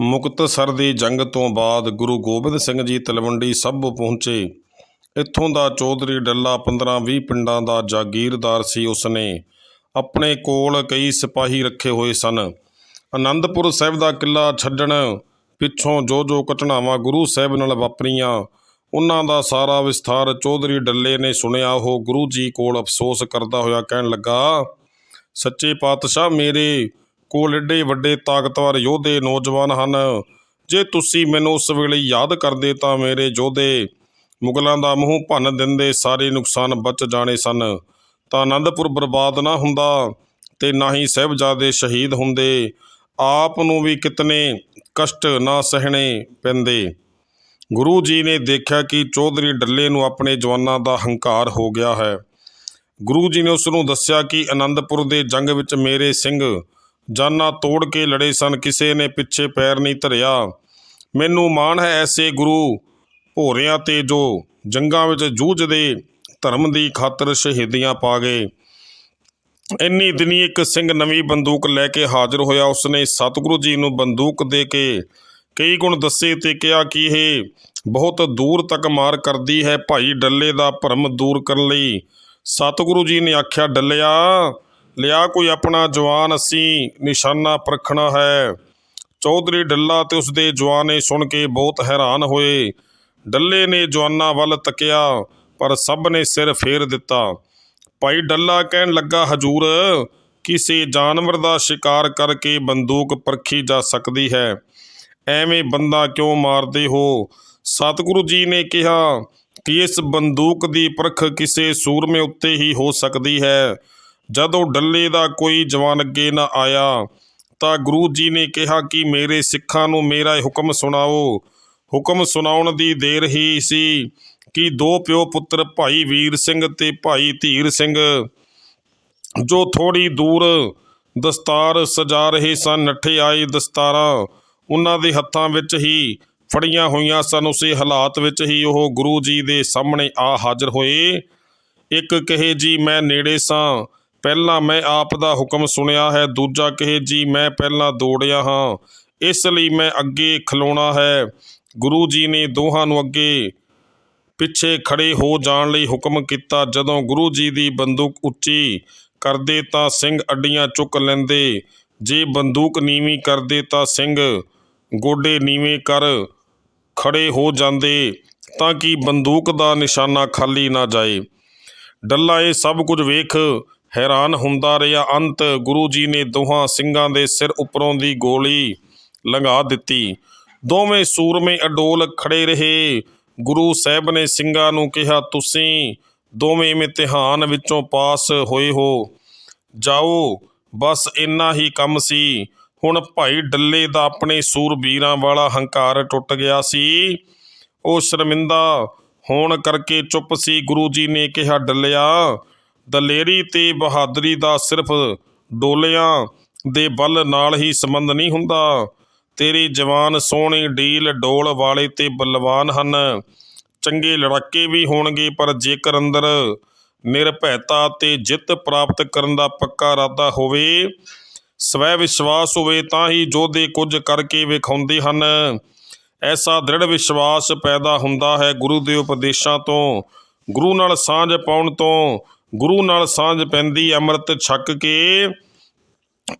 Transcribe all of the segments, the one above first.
ਮੁਕਤਸਰ ਦੀ ਜੰਗ ਤੋਂ ਬਾਅਦ ਗੁਰੂ ਗੋਬਿੰਦ ਸਿੰਘ ਜੀ ਤਲਵੰਡੀ ਸਾਬੋ ਪਹੁੰਚੇ। ਇੱਥੋਂ ਦਾ ਚੌਧਰੀ ਡੱਲਾ 15-20 ਪਿੰਡਾਂ ਦਾ ਜਾਗੀਰਦਾਰ ਸੀ ਉਸਨੇ। ਆਪਣੇ ਕੋਲ ਕਈ ਸਿਪਾਹੀ ਰੱਖੇ ਹੋਏ ਸਨ। ਆਨੰਦਪੁਰ ਸਾਹਿਬ ਦਾ ਕਿਲਾ ਛੱਡਣ ਪਿੱਛੋਂ ਜੋ ਜੋ ਘਟਨਾਵਾਂ ਗੁਰੂ ਸਾਹਿਬ ਨਾਲ ਵਾਪਰੀਆਂ, ਉਹਨਾਂ ਦਾ ਸਾਰਾ ਵਿਸਥਾਰ ਚੌਧਰੀ ਡੱਲੇ ਨੇ ਸੁਣਿਆ। ਉਹ ਗੁਰੂ ਜੀ ਕੋਲ ਅਫਸੋਸ ਕਰਦਾ ਹੋਇਆ ਕਹਿਣ ਲੱਗਾ, ਸੱਚੇ ਪਾਤਸ਼ਾਹ ਮੇਰੇ ਕੋਲ ਏਡੇ ਵੱਡੇ ਤਾਕਤਵਰ ਯੋਧੇ ਨੌਜਵਾਨ ਹਨ। ਜੇ ਤੁਸੀਂ ਮੈਨੂੰ ਉਸ ਵੇਲੇ ਯਾਦ ਕਰਦੇ ਤਾਂ ਮੇਰੇ ਯੋਧੇ ਮੁਗਲਾਂ ਦਾ ਮੂੰਹ ਭੰਨ ਦਿੰਦੇ, ਸਾਰੇ ਨੁਕਸਾਨ ਬਚ ਜਾਣੇ ਸਨ। ਤਾਂ ਆਨੰਦਪੁਰ ਬਰਬਾਦ ਨਾ ਹੁੰਦਾ ਤੇ ਨਾ ਹੀ ਸਾਹਿਬਜ਼ਾਦੇ ਸ਼ਹੀਦ ਹੁੰਦੇ। ਆਪ ਨੂੰ ਵੀ ਕਿਤਨੇ ਕਸ਼ਟ ਨਾ ਸਹਿਣੇ ਪੈਂਦੇ। ਗੁਰੂ ਜੀ ਨੇ ਦੇਖਿਆ ਕਿ ਚੌਧਰੀ ਡੱਲੇ ਨੂੰ ਆਪਣੇ ਜਵਾਨਾਂ ਦਾ ਹੰਕਾਰ ਹੋ ਗਿਆ ਹੈ। ਗੁਰੂ ਜੀ ਨੇ ਉਸ ਨੂੰ ਦੱਸਿਆ ਕਿ ਆਨੰਦਪੁਰ ਦੇ ਜੰਗ ਵਿੱਚ ਮੇਰੇ ਸਿੰਘ ਜਾਨਾਂ ਤੋੜ ਕੇ ਲੜੇ ਸਨ, ਕਿਸੇ ਨੇ ਪਿੱਛੇ ਪੈਰ ਨਹੀਂ ਧਰਿਆ। ਮੈਨੂੰ ਮਾਣ ਹੈ ਐਸੇ ਗੁਰੂ ਭੋਰਿਆਂ ਤੇ ਜੋ ਜੰਗਾਂ ਵਿੱਚ ਜੂਝਦੇ ਧਰਮ ਦੀ ਖਾਤਰ ਸ਼ਹੀਦੀਆਂ ਪਾ ਗਏ। ਇੰਨੀ ਦਿਨੀ ਇੱਕ ਸਿੰਘ ਨਵੀਂ ਬੰਦੂਕ ਲੈ ਕੇ ਹਾਜ਼ਰ ਹੋਇਆ। ਉਸਨੇ ਸਤਿਗੁਰੂ ਜੀ ਨੂੰ ਬੰਦੂਕ ਦੇ ਕੇ ਕਈ ਗੁਣ ਦੱਸੇ ਤੇ ਕਿਹਾ ਕਿ ਇਹ ਬਹੁਤ ਦੂਰ ਤੱਕ ਮਾਰ ਕਰਦੀ ਹੈ। ਭਾਈ ਡੱਲੇ ਦਾ ਭਰਮ ਦੂਰ ਕਰਨ ਲਈ ਸਤਿਗੁਰੂ ਜੀ ਨੇ ਆਖਿਆ, ਡੱਲਿਆ ਲਿਆ ਕੋਈ ਆਪਣਾ ਜਵਾਨ ਅਸੀਂ, ਨਿਸ਼ਾਨਾ ਪਰਖਣਾ ਹੈ। ਚੌਧਰੀ ਡੱਲਾ ਤੇ ਉਸਦੇ ਜਵਾਨੇ ਸੁਣ ਕੇ ਬਹੁਤ ਹੈਰਾਨ ਹੋਏ। ਡੱਲੇ ਨੇ ਜਵਾਨਾਂ ਵੱਲ ਤੱਕਿਆ, ਪਰ ਸਭ ਨੇ ਸਿਰ ਫੇਰ ਦਿੱਤਾ। ਭਾਈ ਡੱਲਾ ਕਹਿਣ ਲੱਗਾ, ਹਜੂਰ, ਕਿਸੇ ਜਾਨਵਰ ਦਾ ਸ਼ਿਕਾਰ ਕਰਕੇ ਬੰਦੂਕ ਪਰਖੀ ਜਾ ਸਕਦੀ ਹੈ। ਐਵੇਂ ਬੰਦਾ ਕਿਉਂ ਮਾਰਦੇ ਹੋ? ਸਤਿਗੁਰੂ ਜੀ ਨੇ ਕਿਹਾ ਕਿ ਇਸ ਬੰਦੂਕ ਦੀ ਪਰਖ ਕਿਸੇ ਸੂਰਮੇ ਉੱਤੇ ਹੀ ਹੋ ਸਕਦੀ ਹੈ। ਜਦੋਂ ਡੱਲੇ ਦਾ ਕੋਈ ਜਵਾਨ ਅੱਗੇ ਨਾ ਆਇਆ ਤਾਂ ਗੁਰੂ ਜੀ ਨੇ ਕਿਹਾ ਕਿ ਮੇਰੇ ਸਿੱਖਾਂ ਨੂੰ ਮੇਰਾ ਹੁਕਮ ਸੁਣਾਓ। ਹੁਕਮ ਸੁਣਾਉਣ ਦੀ ਦੇਰ ਹੀ ਸੀ ਕਿ ਦੋ ਪਿਓ ਪੁੱਤਰ ਭਾਈ ਵੀਰ ਸਿੰਘ ਤੇ ਭਾਈ ਧੀਰ ਸਿੰਘ, ਜੋ ਥੋੜੀ ਦੂਰ ਦਸਤਾਰ ਸਜਾ ਰਹੇ ਸਨ, ਨੱਠੇ ਆਏ ਦਸਤਾਰਾਂ ਉਹਨਾਂ ਦੇ ਹੱਥਾਂ ਵਿੱਚ ਹੀ ਫੜੀਆਂ ਹੋਈਆਂ ਸਨ। ਉਸੇ ਹਾਲਾਤ ਵਿੱਚ ਹੀ ਉਹ ਗੁਰੂ ਜੀ ਦੇ ਸਾਹਮਣੇ ਆ ਹਾਜ਼ਰ ਹੋਏ। ਇੱਕ ਕਹੇ, ਜੀ, ਮੈਂ ਨੇੜੇ ਸਾਂ। ਪਹਿਲਾਂ ਮੈਂ ਆਪ ਦਾ ਹੁਕਮ ਸੁਣਿਆ ਹੈ, ਦੂਜਾ ਕਹੇ, ਜੀ, ਮੈਂ ਪਹਿਲਾਂ ਦੌੜਿਆ ਹਾਂ। ਇਸ ਲਈ ਮੈਂ ਅੱਗੇ ਖਲੋਣਾ ਹੈ। ਗੁਰੂ ਜੀ ਨੇ ਦੋਹਾਂ ਨੂੰ ਅੱਗੇ ਪਿੱਛੇ ਖੜੇ ਹੋ ਜਾਣ ਲਈ ਹੁਕਮ ਕੀਤਾ। ਜਦੋਂ ਗੁਰੂ ਜੀ ਦੀ ਬੰਦੂਕ ਉੱਚੀ ਕਰਦੇ ਤਾਂ ਸਿੰਘ ਅੱਡੀਆਂ ਚੁੱਕ ਲੈਂਦੇ। ਜੇ ਬੰਦੂਕ ਨੀਵੀਂ ਕਰਦੇ ਤਾਂ ਸਿੰਘ ਗੋਡੇ ਨੀਵੇਂ ਕਰ ਖੜੇ ਹੋ ਜਾਂਦੇ, ਤਾਂ ਕਿ ਬੰਦੂਕ ਦਾ ਨਿਸ਼ਾਨਾ ਖਾਲੀ ਨਾ ਜਾਏ? ਡੱਲਾ ਇਹ ਸਭ ਕੁਝ ਵੇਖ ਹੈਰਾਨ ਹੁੰਦਾ ਰਿਹਾ ਅੰਤ। ਗੁਰੂ ਜੀ ਨੇ ਦੋਹਾਂ ਸਿੰਘਾਂ ਦੇ ਸਿਰ ਉੱਪਰੋਂ ਦੀ ਗੋਲੀ ਲੰਘਾ ਦਿੱਤੀ। ਦੋਵੇਂ ਸੂਰਮੇ ਅਡੋਲ ਖੜੇ ਰਹੇ। ਗੁਰੂ ਸਾਹਿਬ ਨੇ ਸਿੰਘਾਂ ਨੂੰ ਕਿਹਾ, ਤੁਸੀਂ ਦੋਵੇਂ ਇਮਤਿਹਾਨ ਵਿੱਚੋਂ ਪਾਸ ਹੋਏ ਹੋ। ਜਾਓ, ਬਸ ਇੰਨਾ ਹੀ ਕੰਮ ਸੀ। ਹੁਣ ਭਾਈ ਡੱਲੇ ਦਾ ਆਪਣੇ ਸੂਰਬੀਰਾਂ ਵਾਲਾ ਹੰਕਾਰ ਟੁੱਟ ਗਿਆ ਸੀ। ਉਹ ਸ਼ਰਮਿੰਦਾ ਹੋਣ ਕਰਕੇ ਚੁੱਪ ਸੀ। ਗੁਰੂ ਜੀ ਨੇ ਕਿਹਾ, ਡੱਲਿਆ ਦਲੇਰੀ ਤੇ ਬਹਾਦਰੀ ਦਾ ਸਿਰਫ ਡੋਲਿਆਂ ਦੇ ਬਲ ਨਾਲ ਹੀ ਸੰਬੰਧ ਨਹੀਂ ਹੁੰਦਾ। ਤੇਰੇ ਜਵਾਨ ਸੋਹਣੀ ਡੀਲ ਡੋਲ ਵਾਲੇ ਤੇ ਬਲਵਾਨ ਹਨ। ਚੰਗੇ ਲੜਾਕੇ ਵੀ ਹੋਣਗੇ, ਪਰ ਜੇਕਰ ਅੰਦਰ ਨਿਰਭੈਤਾ ਤੇ ਜਿੱਤ ਪ੍ਰਾਪਤ ਕਰਨ ਦਾ ਪੱਕਾ ਇਰਾਦਾ ਹੋਵੇ ਸਵੈ ਵਿਸ਼ਵਾਸ ਹੋਵੇ, ਤਾਂ ਹੀ ਯੋਧੇ ਕੁਝ ਕਰਕੇ ਵਿਖਾਉਂਦੇ ਹਨ। ਐਸਾ ਦ੍ਰਿੜ ਵਿਸ਼ਵਾਸ ਪੈਦਾ ਹੁੰਦਾ ਹੈ ਗੁਰੂ ਦੇ ਉਪਦੇਸ਼ਾਂ ਤੋਂ, ਗੁਰੂ ਨਾਲ ਸਾਂਝ ਪਾਉਣ ਤੋਂ ਗੁਰੂ ਨਾਲ ਸਾਂਝ ਪੈਂਦੀ, ਅੰਮ੍ਰਿਤ ਛਕ ਕੇ।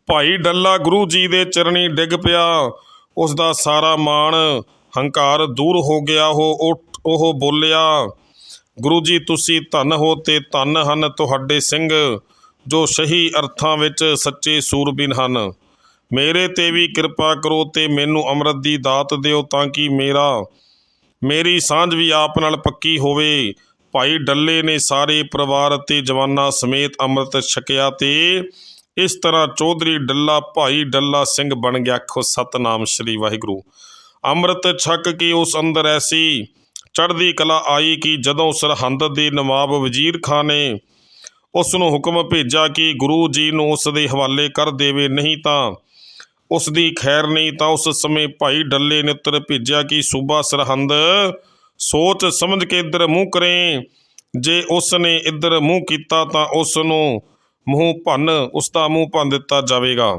ਭਾਈ ਡੱਲਾ ਗੁਰੂ ਜੀ ਦੇ ਚਰਣੀ ਡਿੱਗ ਪਿਆ। ਉਸ ਦਾ ਸਾਰਾ ਮਾਣ, ਹੰਕਾਰ ਦੂਰ ਹੋ ਗਿਆ, ਉਹ ਉਹ ਬੋਲਿਆ, ਗੁਰੂ ਜੀ, ਤੁਸੀਂ ਧੰਨ ਹੋ ਤੇ ਧੰਨ ਹਨ ਤੁਹਾਡੇ ਸਿੰਘ, ਜੋ ਸਹੀ ਅਰਥਾਂ ਵਿੱਚ ਸੱਚੇ ਸੂਰਬੀਨ ਹਨ। ਮੇਰੇ ਤੇ ਵੀ ਕਿਰਪਾ ਕਰੋ ਤੇ ਮੈਨੂੰ ਅੰਮ੍ਰਿਤ ਦੀ ਦਾਤ ਦਿਓ ਤਾਂ ਕਿ ਮੇਰਾ, ਮੇਰੀ ਸਾਂਝ ਵੀ ਆਪ ਨਾਲ ਪੱਕੀ ਹੋਵੇ। ਭਾਈ ਡੱਲੇ ਨੇ ਸਾਰੇ ਪਰਿਵਾਰ ਅਤੇ ਜਵਾਨਾਂ ਸਮੇਤ ਅੰਮ੍ਰਿਤ ਛਕਿਆ ਤੇ ਇਸ ਤਰ੍ਹਾਂ ਚੌਧਰੀ ਡੱਲਾ, ਭਾਈ ਡੱਲਾ ਸਿੰਘ ਬਣ ਗਿਆ ਖੋ ਸਤਨਾਮ ਸ੍ਰੀ ਵਾਹਿਗੁਰੂ। ਅੰਮ੍ਰਿਤ ਛਕ ਕੇ ਉਸ ਅੰਦਰ ਐਸੀ ਚੜ੍ਹਦੀ ਕਲਾ ਆਈ ਕਿ ਜਦੋਂ ਸਰਹੰਦ ਦੇ ਨਵਾਬ ਵਜ਼ੀਰ ਖਾਨ ਨੇ ਉਸ ਨੂੰ ਹੁਕਮ ਭੇਜਿਆ ਕਿ ਗੁਰੂ ਜੀ ਨੂੰ ਉਸ ਦੇ ਹਵਾਲੇ ਕਰ ਦੇਵੇ, ਨਹੀਂ ਤਾਂ ਉਸ ਦੀ ਖੈਰ ਨਹੀਂ, ਤਾਂ ਉਸ ਸਮੇਂ ਭਾਈ ਡੱਲੇ ਨੇ ਉੱਤਰ ਭੇਜਿਆ ਕਿ ਸੂਬਾ ਸਰਹੰਦ ਸੋਚ ਸਮਝ ਕੇ ਇੱਧਰ ਮੂੰਹ ਕਰੇ। ਜੇ ਉਸ ਨੇ ਇੱਧਰ ਮੂੰਹ ਕੀਤਾ ਤਾਂ ਉਸ ਨੂੰ ਮੂੰਹ ਭੰਨ ਉਸ ਦਾ ਮੂੰਹ ਭੰਨ ਦਿੱਤਾ ਜਾਵੇਗਾ।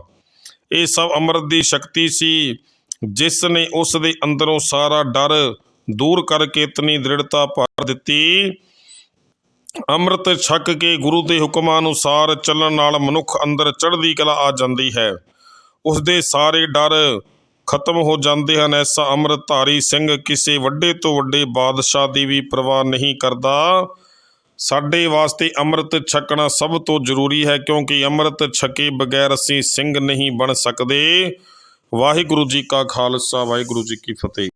ਇਹ ਸਭ ਅੰਮ੍ਰਿਤ ਦੀ ਸ਼ਕਤੀ ਸੀ। ਜਿਸ ਨੇ ਉਸ ਦੇ ਅੰਦਰੋਂ ਸਾਰਾ ਡਰ ਦੂਰ ਕਰਕੇ ਇਤਨੀ ਦ੍ਰਿੜਤਾ ਭਰ ਦਿੱਤੀ, ਅੰਮ੍ਰਿਤ ਛਕ ਕੇ ਗੁਰੂ ਦੇ ਹੁਕਮਾਂ ਅਨੁਸਾਰ ਚੱਲਣ ਨਾਲ ਮਨੁੱਖ ਅੰਦਰ ਚੜ੍ਹਦੀ ਕਲਾ ਆ ਜਾਂਦੀ ਹੈ। ਉਸ ਦੇ ਸਾਰੇ ਡਰ ਖਤਮ ਹੋ ਜਾਂਦੇ ਹਨ। ਐਸਾ ਅੰਮ੍ਰਿਤਧਾਰੀ ਸਿੰਘ ਕਿਸੇ ਵੱਡੇ ਤੋਂ ਵੱਡੇ ਬਾਦਸ਼ਾਹ ਦੀ ਵੀ ਪਰਵਾਹ ਨਹੀਂ ਕਰਦਾ। ਸਾਡੇ ਵਾਸਤੇ ਅੰਮ੍ਰਿਤ ਛਕਣਾ ਸਭ ਤੋਂ ਜ਼ਰੂਰੀ ਹੈ ਕਿਉਂਕਿ ਅੰਮ੍ਰਿਤ ਛਕੇ ਬਗੈਰ ਅਸੀਂ ਸਿੰਘ ਨਹੀਂ ਬਣ ਸਕਦੇ। ਵਾਹਿਗੁਰੂ ਜੀ ਕਾ ਖਾਲਸਾ, ਵਾਹਿਗੁਰੂ ਜੀ ਕੀ ਫਤਿਹ।